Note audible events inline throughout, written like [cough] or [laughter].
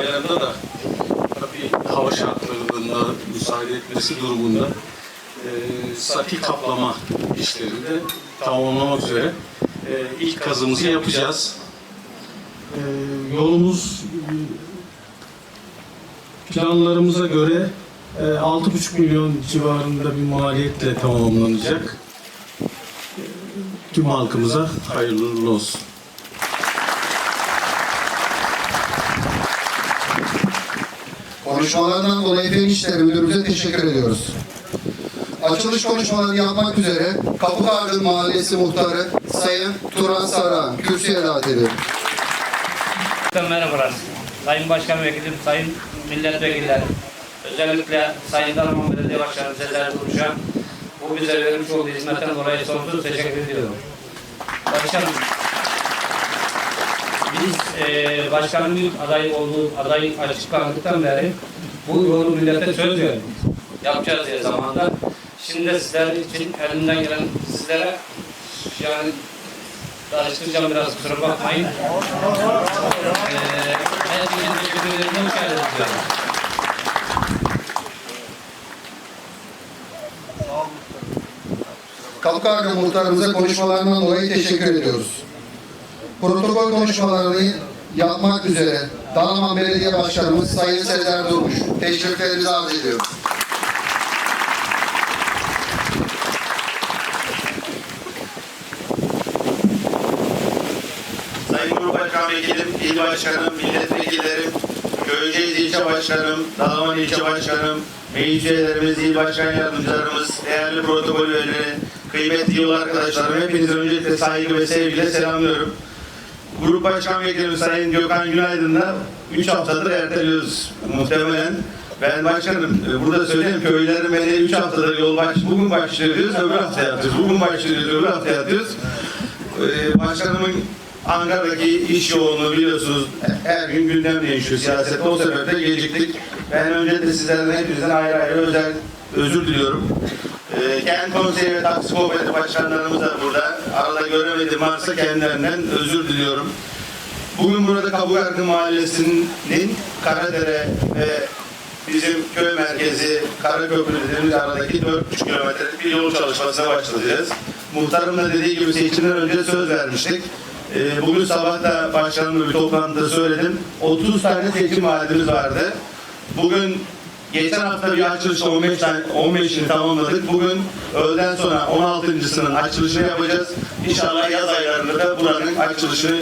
ayarında da tabii hava şartlarında müsaade etmesi durumunda e, sati kaplama işlerini de tamamlamak üzere e, ilk kazımızı yapacağız. E, yolumuz planlarımıza göre e, 6,5 milyon civarında bir maliyetle tamamlanacak. Tüm halkımıza hayırlı olsun. Konuşmalarından dolayı Fen İşleri Müdürümüze teşekkür ediyoruz. Açılış konuşmalarını yapmak üzere Kapıkargın Mahallesi Muhtarı Sayın Turan Saran kürsüye davet ediyorum. Merhabalar. Sayın Başkan Vekilim, Sayın Milletvekiller, özellikle Sayın Dalaman Belediye Başkanı Sezer Duruş'a bu bize vermiş olduğu hizmetten dolayı sonsuz teşekkür ediyorum. Başkanım, biz e, başkanımın aday olduğu, aday açıklandıktan beri bu yolu millete söz verdik. Yapacağız diye zamanda. Şimdi de sizler için elimden gelen sizlere yani Karıştıracağım biraz kusura bakmayın. Ee, Hepinizin birbirlerine hoş geldiniz diyorum. Kapıkargın Muhtarımıza konuşmalarından dolayı teşekkür ediyoruz. Protokol konuşmalarını yapmak üzere Dalaman Belediye Başkanımız Sayın Sezer Durmuş. Teşekkürlerinizi arz ediyorum. Sayın Cumhurbaşkanı Vekilim, İl Başkanım, Milletvekillerim, Köyceğiz İlçe Başkanım, Dalaman İlçe Başkanım, meclis üyelerimiz, İl Başkan Yardımcılarımız, değerli protokol üyeleri, kıymetli yol arkadaşlarım, hepinizi öncelikle saygı ve sevgiyle selamlıyorum. Grup Başkan Vekilimiz Sayın Gökhan Günaydın'la 3 haftadır erteliyoruz muhtemelen. Ben başkanım e, burada söyleyeyim köylerin beni 3 haftadır yol baş, bugün başlıyor diyoruz, öbür hafta yatıyoruz. Bugün başlıyoruz, öbür hafta yatıyoruz. Ee, Başkanımın Ankara'daki iş yoğunluğu biliyorsunuz her gün gündem değişiyor siyasette. O sebeple geciktik. Ben önce de sizlerden hepinizden ayrı ayrı özel özür diliyorum. Ee, Kent Konseyi ve Taksi Kooperatif Başkanlarımız da burada. Arada göremediğim varsa kendilerinden özür diliyorum. Bugün burada Kabugarkı Mahallesi'nin Karadere ve bizim köy merkezi Karaköprü dediğimiz aradaki 4,5 kilometrelik bir yol çalışmasına başlayacağız. Muhtarım da dediği gibi seçimden önce söz vermiştik. Ee, bugün sabah da başkanımla bir toplantıda söyledim. 30 tane seçim vaadimiz vardı. Bugün geçen hafta bir açılışta 15 tane 15'ini tamamladık. Bugün öğleden sonra 16.sının açılışını yapacağız. İnşallah yaz aylarında da buranın açılışını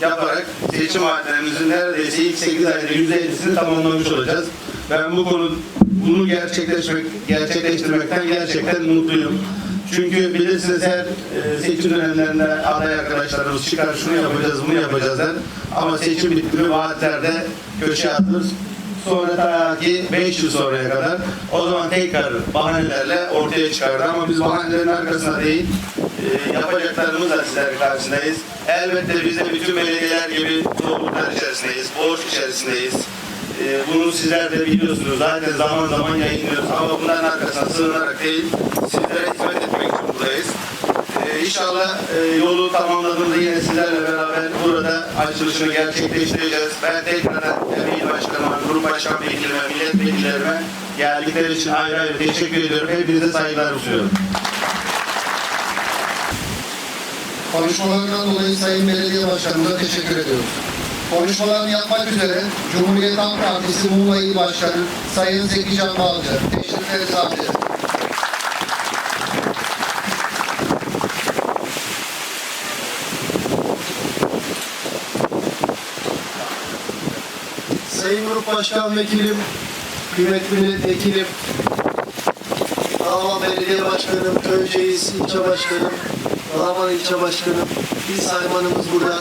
yaparak seçim vaatlerimizin neredeyse ilk 8 ayda %50'sini tamamlamış olacağız. Ben bu konu bunu gerçekleşmek gerçekleştirmekten gerçekten mutluyum. Çünkü bilirsiniz her e, seçim dönemlerinde aday arkadaşlarımız çıkar şunu yapacağız bunu yapacağız der. Ama seçim bitti mi vaatlerde köşe atılır. Sonra ta ki 5 yıl sonraya kadar o zaman tekrar bahanelerle ortaya çıkardı. Ama biz bahanelerin arkasında değil e, yapacaklarımızla sizlerin karşısındayız. Elbette biz de bütün belediyeler gibi zorluklar içerisindeyiz, borç içerisindeyiz. Ee, Bunu sizler de biliyorsunuz. Zaten zaman zaman yayınlıyoruz. Ama bunların arkasına sığınarak değil, sizlere hizmet etmek için buradayız. Ee, İnşallah e, yolu tamamladığımızda yine sizlerle beraber burada açılışını gerçekleştireceğiz. Ben tekrardan hem il başkanıma, grup başkan vekilime, milletvekillerime geldikleri için ayrı ayrı teşekkür ediyorum. Hepinize saygılar sunuyorum. Konuşmalarından dolayı Sayın Belediye Başkanımıza teşekkür ediyoruz. Konuşmalarını yapmak üzere Cumhuriyet Halk Partisi Muğla İl Başkanı Sayın Zeki Can Balcı. Teşekkürlerinizi arz ediyorum. Sayın Grup Başkan Vekilim, kıymetli milletvekilim, Dalaman Belediye Başkanım, Köyceğiz İlçe Başkanım, Dalaman İlçe Başkanım, İl Saymanımız burada.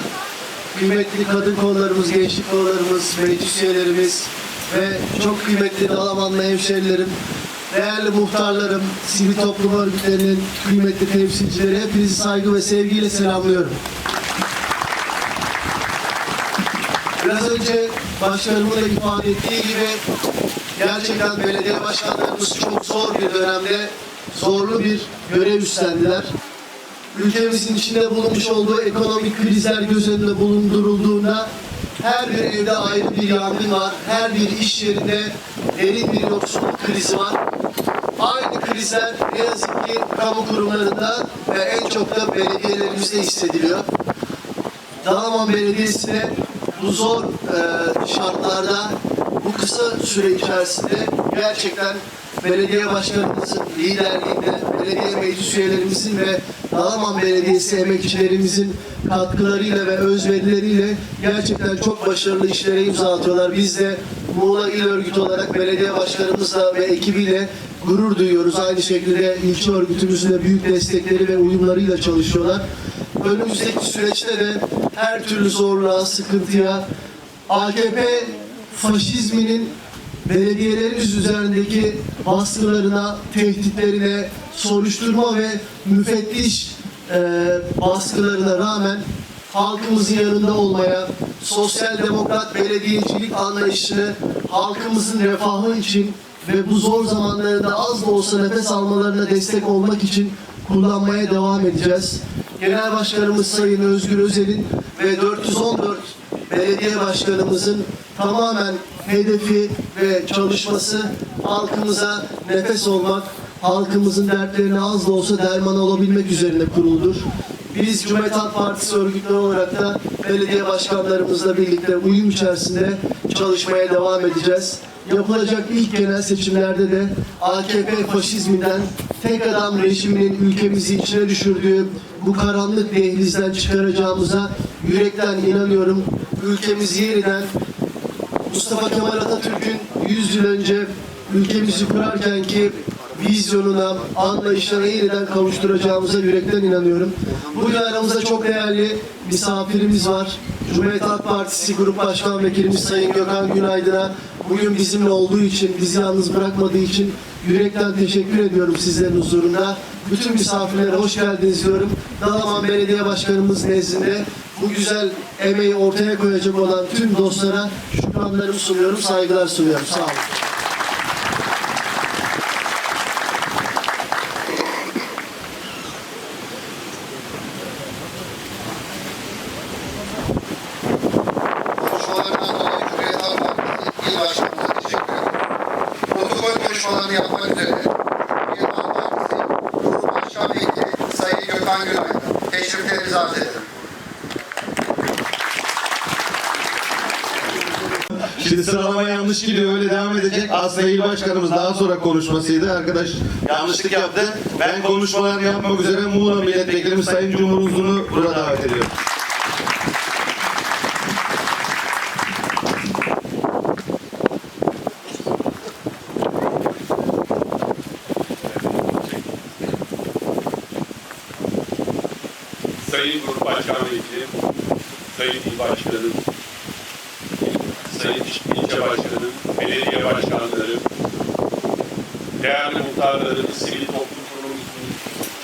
Kıymetli kadın kollarımız, gençlik kollarımız, meclis üyelerimiz ve çok kıymetli Dalamanlı hemşerilerim, değerli muhtarlarım, sivil toplum örgütlerinin kıymetli temsilcileri hepinizi saygı ve sevgiyle selamlıyorum. Biraz önce başkanımın da ifade ettiği gibi gerçekten belediye başkanlarımız çok zor bir dönemde zorlu bir görev üstlendiler. Ülkemizin içinde bulunmuş olduğu ekonomik krizler göz önünde bulundurulduğunda Her bir evde ayrı bir yangın var. Her bir iş yerinde derin bir yoksulluk krizi var. Aynı krizler ne yazık ki kamu kurumlarında ve en çok da belediyelerimizde hissediliyor. Dalaman Belediyesi'ne bu zor e, şartlarda bu kısa süre içerisinde gerçekten belediye başkanımızın liderliğinde, belediye meclis üyelerimizin ve Dalaman Belediyesi emekçilerimizin katkılarıyla ve özverileriyle gerçekten çok başarılı işlere imza atıyorlar. Biz de Muğla İl Örgütü olarak belediye başkanımızla ve ekibiyle gurur duyuyoruz. Aynı şekilde ilçe örgütümüzün de büyük destekleri ve uyumlarıyla çalışıyorlar. Önümüzdeki süreçte de her türlü zorluğa, sıkıntıya, AKP faşizminin belediyelerimiz üzerindeki baskılarına, tehditlerine, soruşturma ve müfettiş e, baskılarına rağmen halkımızın yanında olmaya, sosyal demokrat belediyecilik anlayışını halkımızın refahı için ve bu zor zamanlarında az da olsa nefes almalarına destek olmak için kullanmaya devam edeceğiz. Genel Başkanımız Sayın Özgür Özel'in ve 414 belediye başkanımızın tamamen hedefi ve çalışması halkımıza nefes olmak, halkımızın dertlerine az da olsa derman olabilmek üzerine kuruludur. Biz Cumhuriyet Halk Partisi örgütleri olarak da belediye başkanlarımızla birlikte uyum içerisinde çalışmaya devam edeceğiz. Yapılacak ilk genel seçimlerde de AKP faşizminden tek adam rejiminin ülkemizi içine düşürdüğü bu karanlık dehlizden çıkaracağımıza yürekten inanıyorum. Ülkemizi yeniden Mustafa Kemal Atatürk'ün 100 yıl önce ülkemizi kurarken ki vizyonuna, anlayışına yeniden kavuşturacağımıza yürekten inanıyorum. Bugün aramızda çok değerli misafirimiz var. Cumhuriyet Halk Partisi Grup Başkan Vekilimiz Sayın Gökhan Günaydın'a bugün bizimle olduğu için, bizi yalnız bırakmadığı için yürekten teşekkür ediyorum sizlerin huzurunda. Bütün misafirlere hoş geldiniz diyorum. Dalaman Belediye Başkanımız nezdinde bu güzel emeği ortaya koyacak olan tüm dostlara şükranlarımı sunuyorum, saygılar sunuyorum. Sağ olun. Konuşmalarından dolayı Cumhuriyet Halk Partisi İl Başkanımıza teşekkür ederim. Protokol konuşmalarını yapmak üzere Cumhuriyet Halk Partisi Grup Başkan Vekili Sayın Gökhan Günaydın. Teşriflerinizi arz ederim. Şimdi sıralama yanlış gidiyor öyle devam edecek. Aslında il başkanımız daha sonra konuşmasıydı. Arkadaş yanlışlık yaptı. Ben konuşmalar yapmak üzere Muğla Milletvekilimiz Sayın Cumhuruzunu burada davet ediyorum. Sayın Grup Başkan Vekilim, Sayın İl Başkanım, Sayın İlçe Başkanım, Belediye Başkanları, değerli muhtarlarımız, sivil toplum kurulumuzun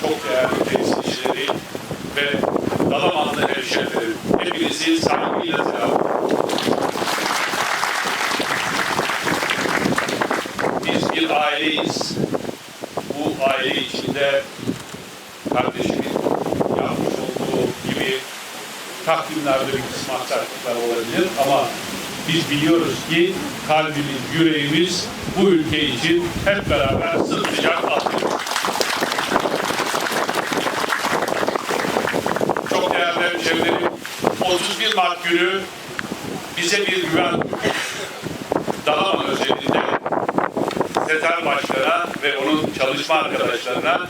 çok değerli temsilcileri ve Dalamanlı hemşehrilerim. Hepinizi saygıyla selamlıyorum. Biz bir aileyiz. Bu aile içinde kardeşimin yapmış olduğu gibi takvimlerde bir kısım aksaklıklar olabilir ama biz biliyoruz ki kalbimiz, yüreğimiz bu ülke için hep beraber sıcak atıyor. Çok değerli hemşehrilerim, 31 Mart günü bize bir güven Dalaman özelinde Seter Başkan'a ve onun çalışma arkadaşlarına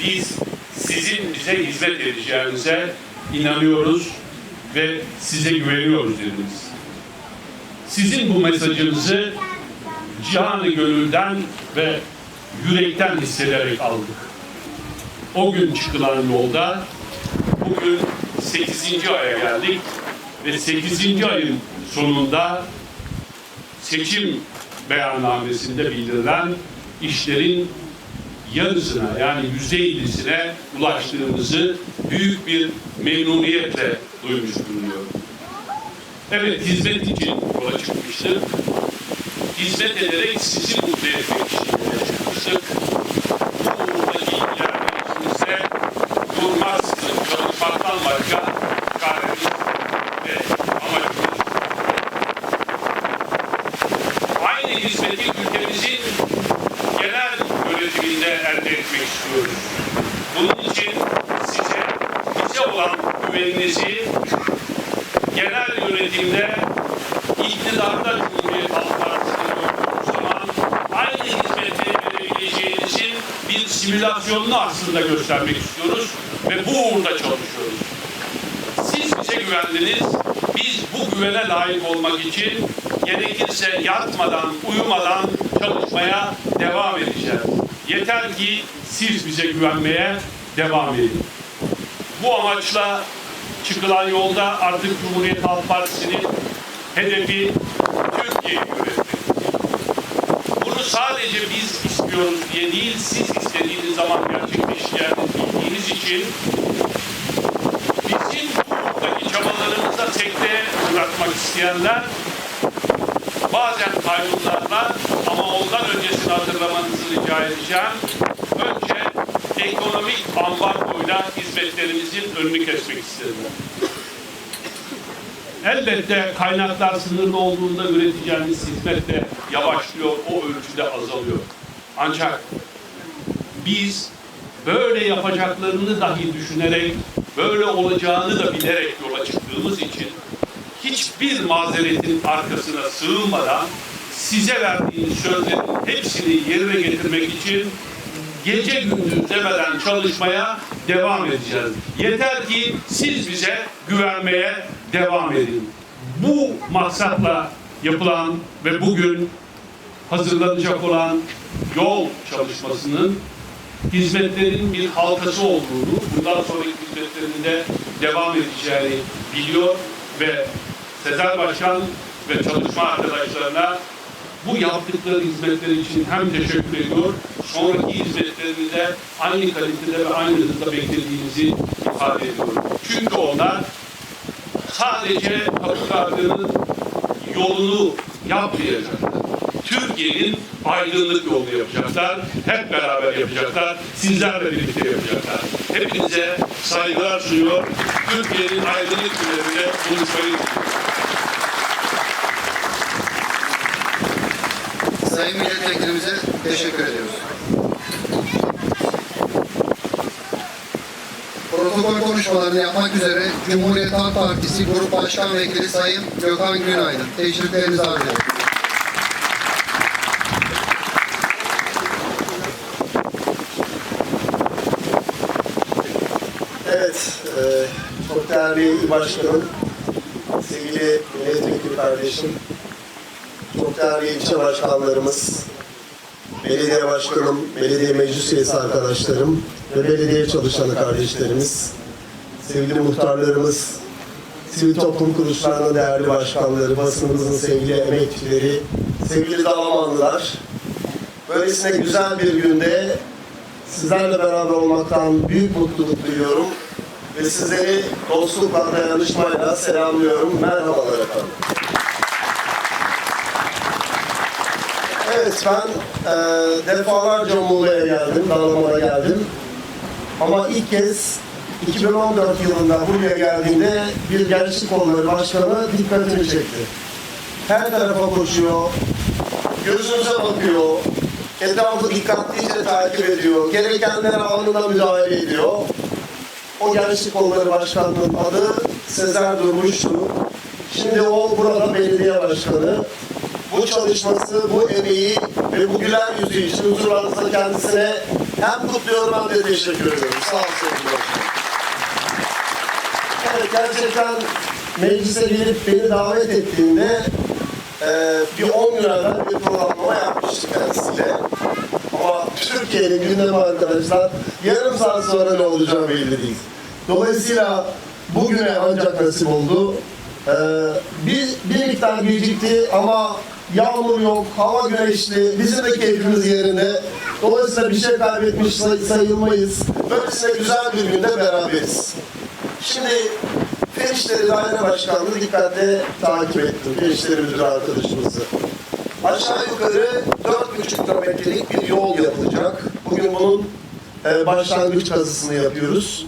biz sizin bize hizmet edeceğinize inanıyoruz ve size güveniyoruz dediniz. Sizin bu mesajınızı canı gönülden ve yürekten hissederek aldık. O gün çıkılan yolda bugün 8. aya geldik ve 8. ayın sonunda seçim beyannamesinde bildirilen işlerin yarısına yani yüzde ellisine ulaştığımızı büyük bir memnuniyetle duymuş bulunuyorum. Evet, hizmet için yola çıkmıştık. Hizmet ederek sizi mutlu etmek için yola çıkmıştık. Bu uğurdaki ilerleyişinizde durmazsın, çalışmaktan başka kararınız ve amacınız. Aynı hizmeti ülkemizin genel yönetiminde elde etmek istiyoruz. Güveninizi genel yönetimde iktidarda Cumhuriyet Halk Partisi'ni zaman aynı hizmeti verebileceğinizin bir simülasyonunu aslında göstermek istiyoruz ve bu uğurda çalışıyoruz. Siz bize güvendiniz. Biz bu güvene layık olmak için gerekirse yatmadan, uyumadan çalışmaya devam edeceğiz. Yeter ki siz bize güvenmeye devam edin. Bu amaçla çıkılan yolda artık Cumhuriyet Halk Partisi'nin hedefi Türkiye yönetmek. Bunu sadece biz istiyoruz diye değil, siz istediğiniz zaman gerçekleşeceğini için bizim buradaki çabalarımıza sekteye uğratmak isteyenler bazen kaygılarla ama ondan öncesini hatırlamanızı rica edeceğim. Önce ekonomik ambargoyla hizmetlerimizin önünü kesmek istediler. Elbette kaynaklar sınırlı olduğunda üreteceğimiz hizmet de yavaşlıyor, o ölçüde azalıyor. Ancak biz böyle yapacaklarını dahi düşünerek, böyle olacağını da bilerek yola çıktığımız için hiçbir mazeretin arkasına sığınmadan size verdiğimiz sözlerin hepsini yerine getirmek için gece gündüz demeden çalışmaya devam edeceğiz. Yeter ki siz bize güvenmeye devam edin. Bu maksatla yapılan ve bugün hazırlanacak olan yol çalışmasının hizmetlerin bir halkası olduğunu, bundan sonraki hizmetlerinde devam edeceğini biliyor ve Sezer Başkan ve çalışma arkadaşlarına bu yaptıkları hizmetler için hem teşekkür ediyor, sonraki hizmetlerini de aynı kalitede ve aynı hızda beklediğimizi ifade ediyorum. Çünkü onlar sadece Kapıkargı'nın yolunu yapmayacaklar. Türkiye'nin aydınlık yolunu yapacaklar. Hep beraber yapacaklar. Sizlerle birlikte yapacaklar. Hepinize saygılar sunuyor. Türkiye'nin aydınlık günlerinde buluşmayı diliyorum. Sayın Milletvekilimize teşekkür ediyoruz. Protokol konuşmalarını yapmak üzere Cumhuriyet Halk Partisi Grup Başkan Vekili Sayın Gökhan Günaydın. Teşriflerinizi arz ediyorum. Evet, e, çok değerli başkanım, sevgili milletvekili kardeşim, değerli ilçe başkanlarımız, belediye başkanım, belediye meclis üyesi arkadaşlarım ve belediye çalışanı kardeşlerimiz, sevgili muhtarlarımız, sivil toplum kuruluşlarının değerli başkanları, basınımızın sevgili emekçileri, sevgili Dalamanlılar, böylesine güzel bir günde Sizlerle beraber olmaktan büyük mutluluk duyuyorum. Ve sizleri dostlukla, dayanışmayla selamlıyorum. Merhabalar efendim. Ben e, defalarca Muğla'ya geldim, Dalaman'a geldim. Ama ilk kez 2014 yılında buraya geldiğimde bir gençlik kolları başkanı dikkatimi çekti. Her tarafa koşuyor, gözünüze bakıyor, etrafı dikkatlice takip ediyor, gerekenlere anında müdahale ediyor. O Gençlik Kolları Başkanı'nın adı Sezer Durmuş'tu. Şimdi o burada belediye başkanı. Bu çalışması, bu emeği ve bu güler yüzü için huzurlarınızda kendisine hem kutluyorum hem de teşekkür ediyorum. Sağ olun sevgili başkanım. Evet gerçekten meclise gelip beni davet ettiğinde ee, bir 10 gün evvel bir programlama yapmıştık kendisiyle. Ama Türkiye'nin gündemi arkadaşlar yarım saat sonra ne olacağı belli değil. Dolayısıyla bugüne ancak nasip oldu. Ee, bir, bir miktar gecikti ama yağmur yok, hava güneşli, bizim de keyfimiz yerinde. Dolayısıyla bir şey kaybetmiş say- sayılmayız. Böylesine güzel bir günde beraberiz. Şimdi Fen İşleri Daire Başkanlığı dikkatle takip ettim. Fen İşleri Müdürü arkadaşımızı. Aşağı yukarı 4,5 kilometrelik bir yol yapılacak. Bugün bunun e, başlangıç kazısını yapıyoruz.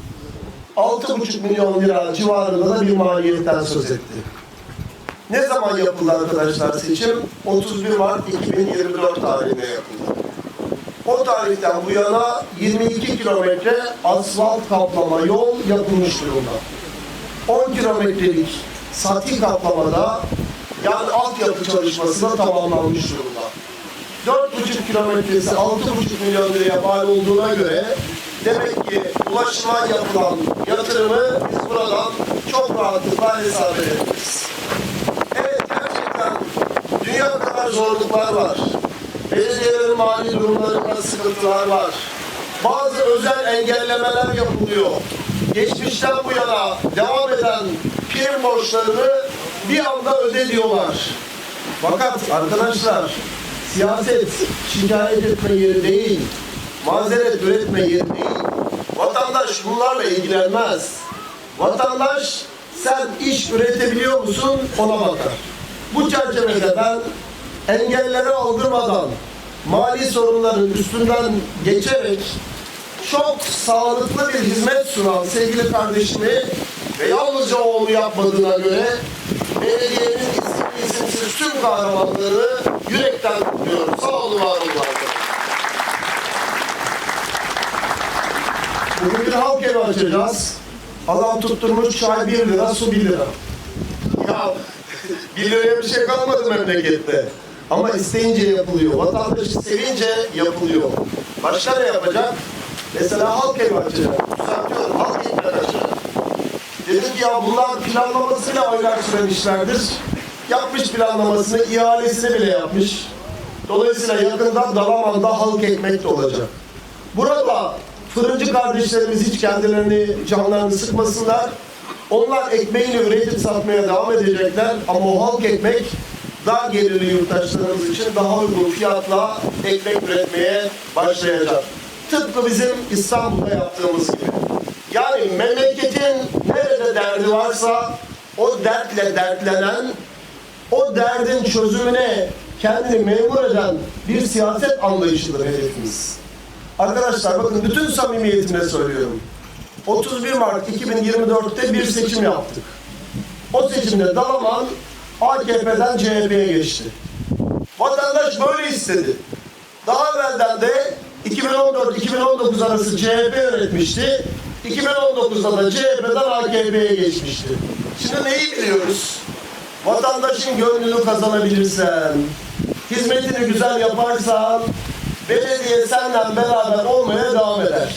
6,5 milyon lira civarında da bir maliyetten söz etti. Ne zaman yapıldı arkadaşlar seçim? 31 Mart 2024 tarihinde yapıldı. O tarihten bu yana 22 kilometre asfalt kaplama yol yapılmış durumda. 10 kilometrelik sati kaplamada yani altyapı çalışması da tamamlanmış durumda. 4,5 kilometresi 6,5 milyon liraya mal olduğuna göre demek ki ulaşıma yapılan yatırımı biz buradan çok rahatlıkla hesap edebiliriz. Evet gerçekten zorluklar var. Belediyelerin mali durumlarında sıkıntılar var. Bazı özel engellemeler yapılıyor. Geçmişten bu yana devam eden prim borçlarını bir anda öde diyorlar. Fakat arkadaşlar siyaset şikayet etme yeri değil, mazeret üretme yeri değil. Vatandaş bunlarla ilgilenmez. Vatandaş sen iş üretebiliyor musun ona bakar. Bu çerçevede ben engelleri aldırmadan mali sorunların üstünden geçerek çok sağlıklı bir hizmet sunan sevgili kardeşimi ve yalnızca oğlu yapmadığına göre belediyenin isimli isimsiz tüm kahramanlarını yürekten kutluyorum. Sağ olun, var olun. Bugün bir halk evi açacağız. Adam tutturmuş çay 1 lira, su 1 lira. Ya [laughs] 1 liraya bir şey kalmadı memlekette. Ama isteyince yapılıyor. Vatandaşı sevince yapılıyor. Başka ne yapacak? Mesela halk evi açacak. Düzeltiyorum, halk evleri açacak. Dedim ki ya bunlar planlamasıyla aylar süremişlerdir. Yapmış planlamasını, ihalesini bile yapmış. Dolayısıyla yakında Dalaman'da halk ekmek de olacak. Burada fırıncı kardeşlerimiz hiç kendilerini canlarını sıkmasınlar. Onlar ekmeğini üretip satmaya devam edecekler ama o halk ekmek daha gelirli yurttaşlarımız için daha uygun fiyatla ekmek üretmeye başlayacak. Tıpkı bizim İstanbul'da yaptığımız gibi. Yani memleketin nerede derdi varsa o dertle dertlenen, o derdin çözümüne kendini memur eden bir siyaset anlayışıdır hedefimiz. Arkadaşlar bakın bütün samimiyetimle söylüyorum. 31 Mart 2024'te bir seçim yaptık. O seçimde Dalaman AKP'den CHP'ye geçti. Vatandaş böyle istedi. Daha evvelden de 2014-2019 arası CHP yönetmişti. 2019'da da CHP'den AKP'ye geçmişti. Şimdi neyi biliyoruz? Vatandaşın gönlünü kazanabilirsen, hizmetini güzel yaparsan, belediye senden beraber olmaya devam eder.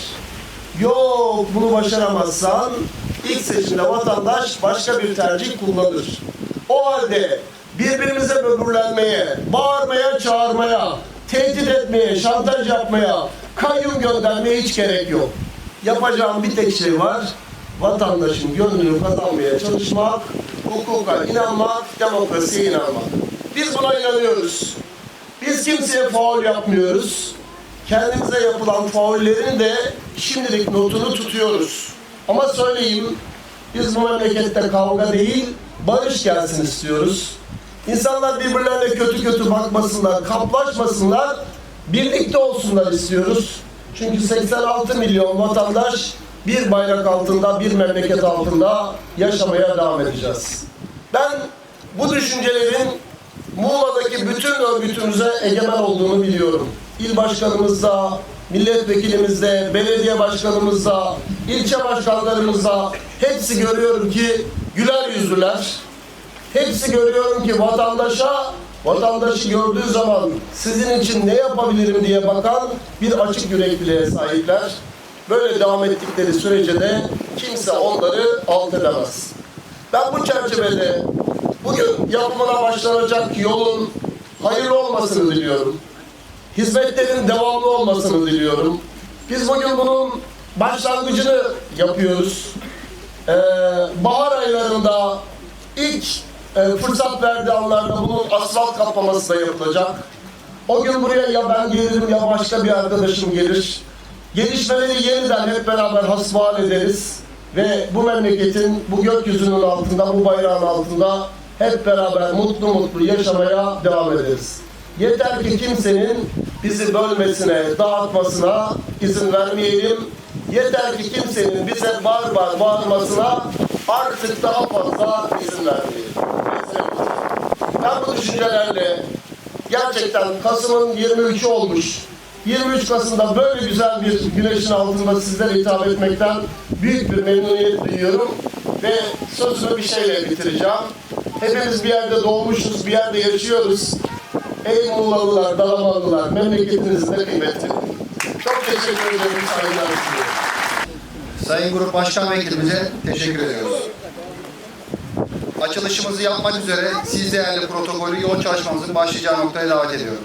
Yok bunu başaramazsan ilk seçimde vatandaş başka bir tercih kullanır. O halde birbirimize böbürlenmeye, bağırmaya, çağırmaya, tehdit etmeye, şantaj yapmaya, kayyum göndermeye hiç gerek yok. Yapacağım bir tek şey var. Vatandaşın gönlünü kazanmaya çalışmak, hukuka inanmak, demokrasiye inanmak. Biz buna inanıyoruz. Biz kimseye faul yapmıyoruz. Kendimize yapılan faullerin de şimdilik notunu tutuyoruz. Ama söyleyeyim, biz bu memlekette kavga değil, barış gelsin istiyoruz. İnsanlar birbirlerine kötü kötü bakmasınlar, kaplaşmasınlar, birlikte olsunlar istiyoruz. Çünkü 86 milyon vatandaş bir bayrak altında, bir memleket altında yaşamaya devam edeceğiz. Ben bu düşüncelerin Muğla'daki bütün örgütümüze egemen olduğunu biliyorum. İl başkanımızda, milletvekilimizde, belediye başkanımızda, ilçe başkanlarımızda hepsi görüyorum ki güler yüzlüler. Hepsi görüyorum ki vatandaşa, vatandaşı gördüğü zaman sizin için ne yapabilirim diye bakan bir açık yürekliliğe sahipler. Böyle devam ettikleri sürece de kimse onları alt edemez. Ben bu çerçevede bugün yapımına başlanacak yolun hayırlı olmasını diliyorum. Hizmetlerin devamlı olmasını diliyorum. Biz bugün bunun başlangıcını yapıyoruz. Ee, bahar aylarında ilk e, fırsat verdiği anlarda bunun asfalt kaplaması da yapılacak. O gün buraya ya ben gelirim ya başka bir arkadaşım gelir. Gelişmeleri yeniden hep beraber hasbihal ederiz. Ve bu memleketin, bu gökyüzünün altında, bu bayrağın altında hep beraber mutlu mutlu yaşamaya devam ederiz. Yeter ki kimsenin bizi bölmesine, dağıtmasına izin vermeyelim. Yeter ki kimsenin bize bağır bağır bağırmasına artık daha fazla izin vermeyelim. Ben bu düşüncelerle gerçekten Kasım'ın 23'ü olmuş. 23 Kasım'da böyle güzel bir güneşin altında sizlere hitap etmekten büyük bir memnuniyet duyuyorum. Ve sözümü bir şeyle bitireceğim. Hepimiz bir yerde doğmuşuz, bir yerde yaşıyoruz. Ey Muğlalılar, Dalamanlılar, memleketinizin ne kıymetli. Çok teşekkür ederim, saygılar sunuyorum. Sayın Grup Başkan Vekilimize teşekkür ediyoruz. Açılışımızı yapmak üzere siz değerli protokolü yoğun çalışmamızın başlayacağı noktaya davet ediyorum.